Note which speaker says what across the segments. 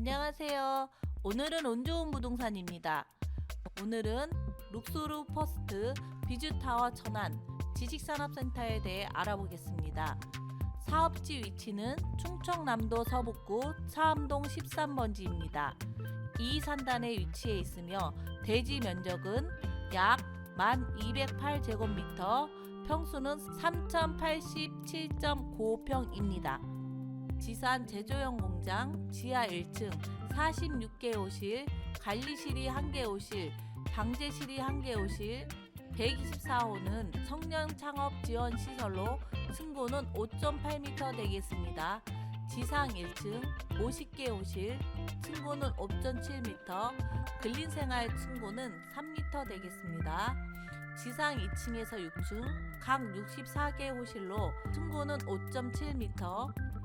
Speaker 1: 안녕하세요. 오늘은 운 좋은 부동산입니다. 오늘은 룩소르 퍼스트 비주타워 천안 지식산업센터에 대해 알아보겠습니다. 사업지 위치는 충청남도 서북구 차암동 13번지입니다. 이 산단에 위치해 있으며 대지 면적은 약 1208제곱미터, 평수는 3087.95평입니다. 지산 제조용 공장 지하 1층 46개 호실, 관리실이 1개 호실, 방제실이 1개 호실, 124호는 청년 창업 지원 시설로 층고는 5.8m 되겠습니다. 지상 1층 50개 호실, 층고는 5.7m, 근린 생활 층고는 3m 되겠습니다. 지상 2층에서 6층 각 64개 호실로 층고는 5.7m,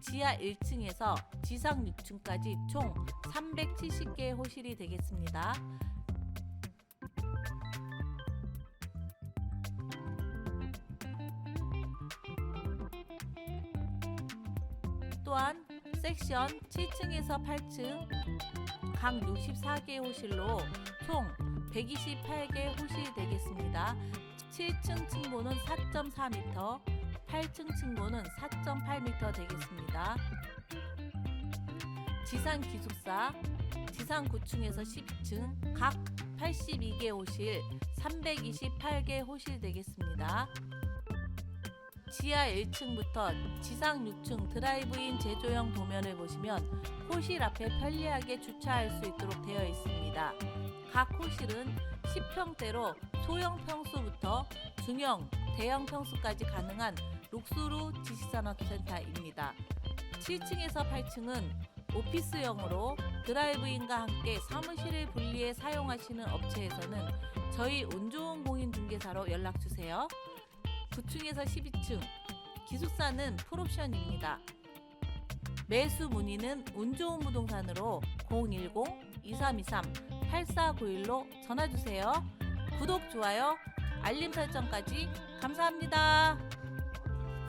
Speaker 1: 지하 1층에서 지상 6층까지 총 370개의 호실이 되겠습니다. 또한 섹션 7층에서 8층 각 64개 호실로 총 128개 호실이 되겠습니다. 7층 층고는 4.4m, 8층 층고는 4.8m 되겠습니다. 지상 기숙사 지상 9층에서 10층 각 82개 호실 328개 호실 되겠습니다. 지하 1층부터 지상 6층 드라이브인 제조형 도면을 보시면 호실 앞에 편리하게 주차할 수 있도록 되어 있습니다. 각 호실은 10평대로 소형 평수부터 중형, 대형 평수까지 가능한 룩수루 지식산업센터입니다. 7층에서 8층은 오피스형으로 드라이브인과 함께 사무실을 분리해 사용하시는 업체에서는 저희 운좋은 공인중개사로 연락주세요. 9층에서 12층 기숙사는 풀옵션입니다. 매수 문의는 운좋은 부동산으로 010-2323-8491로 전화주세요. 구독, 좋아요, 알림 설정까지 감사합니다.